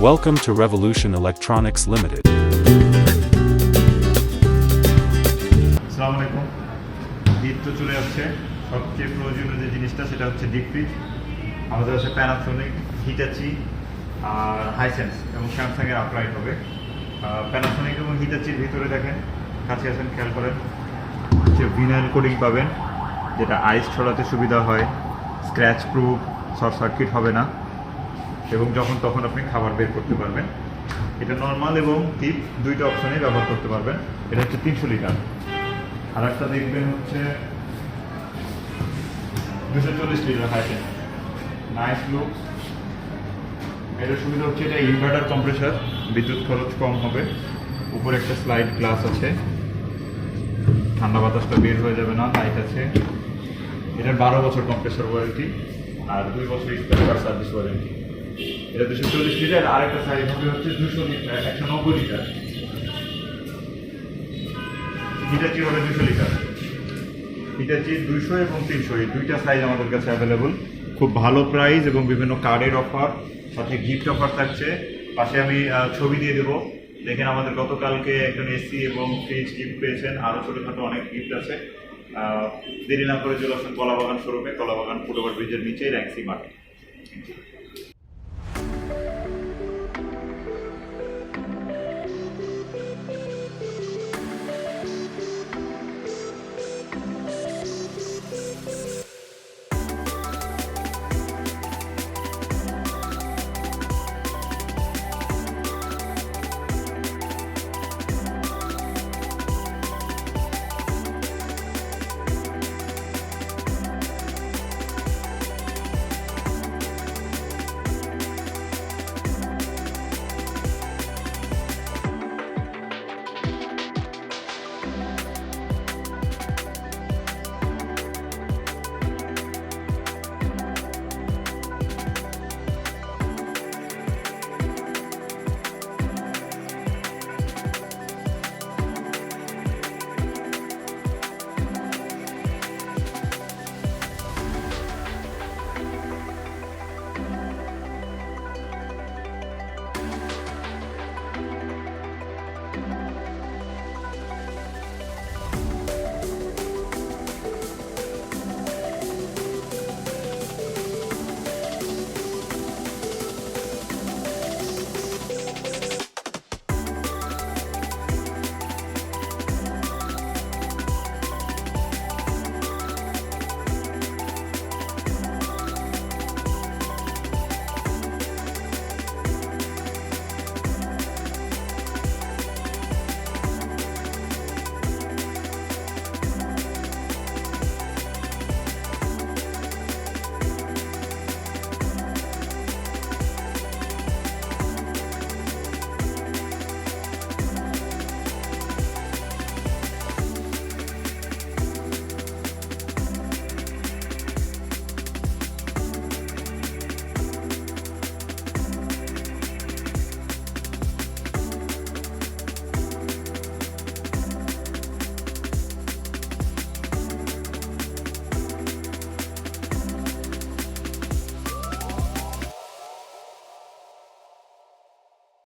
Welcome to Revolution Electronics Limited. আসসালামু আলাইকুম। ঈদ তো চলে যাচ্ছে সবচেয়ে প্রয়োজনীয় যে জিনিসটা, সেটা হচ্ছে ডিপ ফ্রিজ আমাদের আছে প্যানাসোনিক হিটাচি আর হাইসেন্স এবং স্যামসাংয়ের আপলাইট হবে। প্যানাসোনিক এবং হিটাচির ভিতরে দেখেন, কাছে আছেন, খেয়াল করেন, হচ্ছে ভিনাইল কোডিং পাবেন, যেটা আইস ছড়াতে সুবিধা হয়। স্ক্র্যাচ প্রুফ শর্ট সার্কিট হবে না। এবং যখন তখন আপনি খাবার বের করতে পারবেন। এটা নর্মাল এবং টিপ দুইটা অপশনে ব্যবহার করতে পারবেন। এটা হচ্ছে তিনশো লিটার। আর একটা দেখবেন হচ্ছে দুশো চল্লিশ লিটার হাইটেন নাইস লুক এটার সুবিধা হচ্ছে এটা ইনভার্টার কম্প্রেসার বিদ্যুৎ খরচ কম হবে। উপরে একটা স্লাইড গ্লাস আছে। ঠান্ডা বাতাসটা বের হয়ে যাবে না লাইট আছে। এটার বারো বছর কম্প্রেসার ওয়ারেন্টি আর দুই বছর স্পেয়ার সার্ভিস ওয়ারেন্টি এটা দুশো চল্লিশ লিটার, আর একটা সাইজ হবে হচ্ছে দুশো লিটার একশো নব্বই লিটার হিটাচি হবে দুশো লিটার হিটাচি দুইশো এবং তিনশো, এই দুইটা সাইজ আমাদের কাছে অ্যাভেলেবল খুব ভালো প্রাইস এবং বিভিন্ন কার্ডের অফার সাথে গিফট অফার থাকছে। পাশে আমি ছবি দিয়ে দেবো। দেখেন আমাদের গতকালকে একজন এসি এবং ফ্রিজ গিফট পেয়েছেন। আরও ছোটোখাটো অনেক গিফট আছে। দেরি না করে চলে আসুন কলাবাগান শোরুমে। কলাবাগান ফুটওভার ব্রিজের নিচেই র্যাঙ্কসি মার্কেট